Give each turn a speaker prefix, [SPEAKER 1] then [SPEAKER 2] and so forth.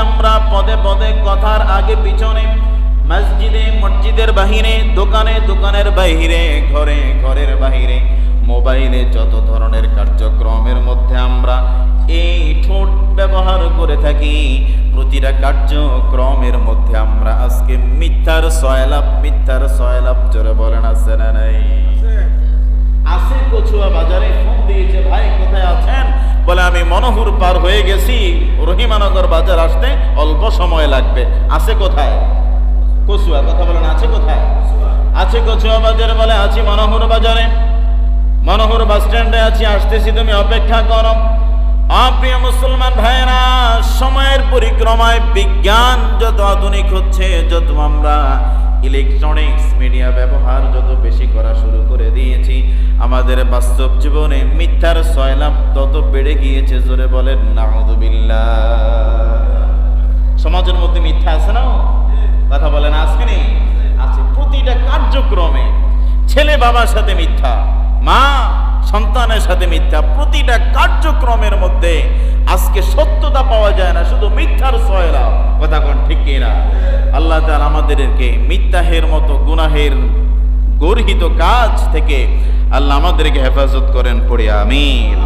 [SPEAKER 1] আমরা পদে পদে কথার আগে পিছনে মসজিদে মসজিদের বাহিরে দোকানে দোকানের বাহিরে ঘরে ঘরের বাহিরে মোবাইলে যত ধরনের কার্যক্রমের মধ্যে আমরা এই ঠোঁট ব্যবহার করে থাকি প্রতিটা কার্যক্রমের মধ্যে আমরা আজকে মিথ্যার সয়লাভ মিথ্যার সয়লাভ জোরে বলেন আছে না নাই? আসে কচুয়া বাজারে ফোন দিয়েছে ভাই কোথায় বলে, আমি মনোহুর পার হয়ে গেছি, রহিমানগর বাজার আসতে অল্প সময় লাগবে। আছে কোথায়? কচুয়া, কথা বলেন আছে কোথায়? আছে কচুয়া বাজারে, বলে, আছি মনোহর বাজারে। মনোহর বাস স্ট্যান্ডে আছি, আসতেছি তুমি অপেক্ষা করো। অপ্রিয় মুসলমান ভাইরা সময়ের পরিক্রমায় বিজ্ঞান যত আধুনিক হচ্ছে, যত আমরা ইলেকট্রনিক্স মিডিয়া ব্যবহার যত বেশি আমাদের বাস্তব জীবনে মিথ্যার সয়লাভ তত বেড়ে গিয়েছে, জোরে বলেন নাউদুবিল্লাহ সমাজের মধ্যে মিথ্যা আছে না? কথা বলেন আজকে নেই? আছে প্রতিটা কার্যক্রমে ছেলে বাবার সাথে মিথ্যা, মা সন্তানের সাথে মিথ্যা, প্রতিটা কার্যক্রমের মধ্যে আজকে সত্যতা পাওয়া যায় না, শুধু মিথ্যার সয়লা কথা কোন ঠিক কিনা? আল্লাহ তাআলা আমাদেরকে মিথ্যাহের মতো, গুনাহের গর্হিত কাজ থেকে আল্লাহ আমাদেরকে হেফাজত করেন পড়ে আমিন।